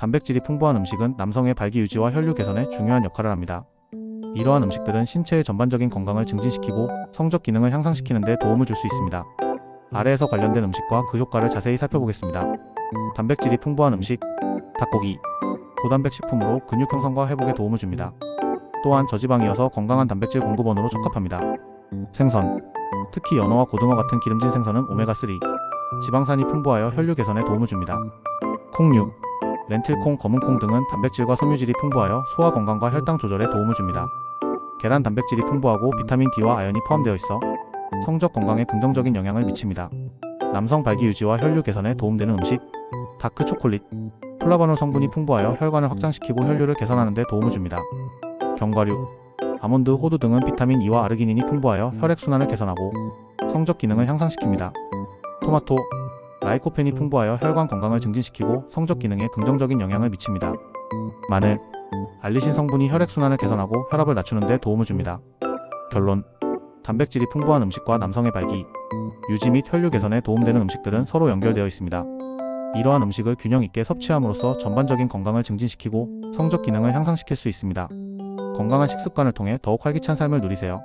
단백질이 풍부한 음식은 남성의 발기 유지와 혈류 개선에 중요한 역할을 합니다. 이러한 음식들은 신체의 전반적인 건강을 증진시키고 성적 기능을 향상시키는 데 도움을 줄 수 있습니다. 아래에서 관련된 음식과 그 효과를 자세히 살펴보겠습니다. 단백질이 풍부한 음식, 닭고기, 고단백 식품으로 근육 형성과 회복에 도움을 줍니다. 또한 저지방이어서 건강한 단백질 공급원으로 적합합니다. 생선, 특히 연어와 고등어 같은 기름진 생선은 오메가3, 지방산이 풍부하여 혈류 개선에 도움을 줍니다. 콩류, 렌틸콩, 검은콩 등은 단백질과 섬유질이 풍부하여 소화 건강과 혈당 조절에 도움을 줍니다. 계란 단백질이 풍부하고 비타민 D와 아연이 포함되어 있어 성적 건강에 긍정적인 영향을 미칩니다. 남성 발기 유지와 혈류 개선에 도움되는 음식, 다크 초콜릿, 플라바놀 성분이 풍부하여 혈관을 확장시키고 혈류를 개선하는 데 도움을 줍니다. 견과류, 아몬드, 호두 등은 비타민 E와 아르기닌이 풍부하여 혈액순환을 개선하고 성적 기능을 향상시킵니다. 토마토, 라이코펜이 풍부하여 혈관 건강을 증진시키고 성적 기능에 긍정적인 영향을 미칩니다. 마늘, 알리신 성분이 혈액순환을 개선하고 혈압을 낮추는 데 도움을 줍니다. 결론, 단백질이 풍부한 음식과 남성의 발기, 유지 및 혈류 개선에 도움되는 음식들은 서로 연결되어 있습니다. 이러한 음식을 균형 있게 섭취함으로써 전반적인 건강을 증진시키고 성적 기능을 향상시킬 수 있습니다. 건강한 식습관을 통해 더욱 활기찬 삶을 누리세요.